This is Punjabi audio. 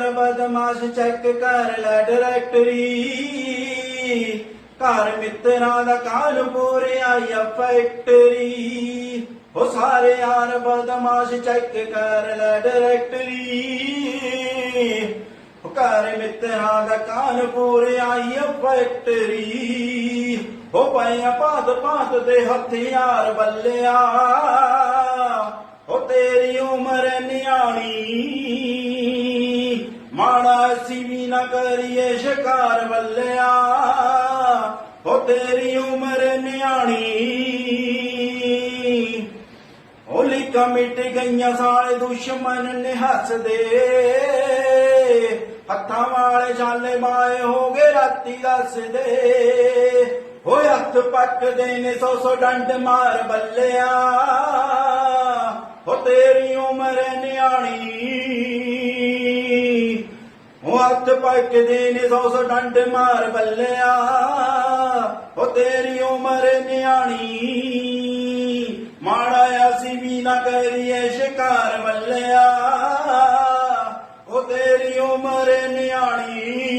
ਯਾਰ ਬਦਮਾਸ਼ ਚੈੱਕ ਕਰ ਲੈ ਡਾਇਰੈਕਟਰੀ ਘਰ ਮਿੱਤਰਾਂ ਦਾ ਕਾਲ ਆਈ ਆ ਫੈਕਟਰੀ ਉਹ ਸਾਰੇ ਯਾਰ ਬਦਮਾਸ਼ ਚੈੱਕ ਕਰ ਲੈ ਡਾਇਰੈਕਟਰੀ ਘਰ ਮਿੱਤਰਾਂ ਦਾ ਕਾਲ ਆਈ ਆ ਫੈਕਟਰੀ ਉਹ ਪਾਇਆ ਭਾਤ ਭਾਤ ਦੇ ਹਥਿਆਰ ਬੱਲਿਆ। ਉਹ ਤੇਰੀ ਉਮਰ ਨਿਆਣੀ। ਮਾੜਾ ਅਸੀਂ ਵੀ ਨਾ ਕਰੀਏ ਸ਼ਿਕਾਰ ਵੱਲਿਆ ਉਹ ਤੇਰੀ ਉਮਰ ਨਿਆਣੀ। ਹੋਲੀ ਮਿਟ ਗਈਆਂ ਸਾਰੇ ਦੁਸ਼ਮਣ ਨੇ ਹੱਸਦੇ ਹੱਥਾਂ ਵਾਲੇ ਛਾਲੇ ਮਾਏ ਹੋ ਗਏ, ਰਾਤੀ ਦੱਸਦੇ। ਹੋਏ ਹੱਥ ਪੱਕਦੇ ਨੇ, ਸੌ ਸੌ ਡੰਡ ਮਾਰ ਬੱਲਿਆ। ਹੋ ਤੇਰੀ ਉਮਰ ਨਿਆਣੀ। ਹੱਥ ਪੱਕਦੇ ਨੇ ਸੌ ਸੌ ਡੰਡ ਮਾਰ ਬੱਲਿਆ। ਉਹ ਤੇਰੀ ਉਮਰ ਨਿਆਣੀ। ਮਾੜਾ ਅਸੀਂ ਵੀ ਨਾ ਕਰੀਏ ਸ਼ਿਕਾਰ ਬੱਲਿਆ। ਉਹ ਤੇਰੀ ਉਮਰ ਨਿਆਣੀ।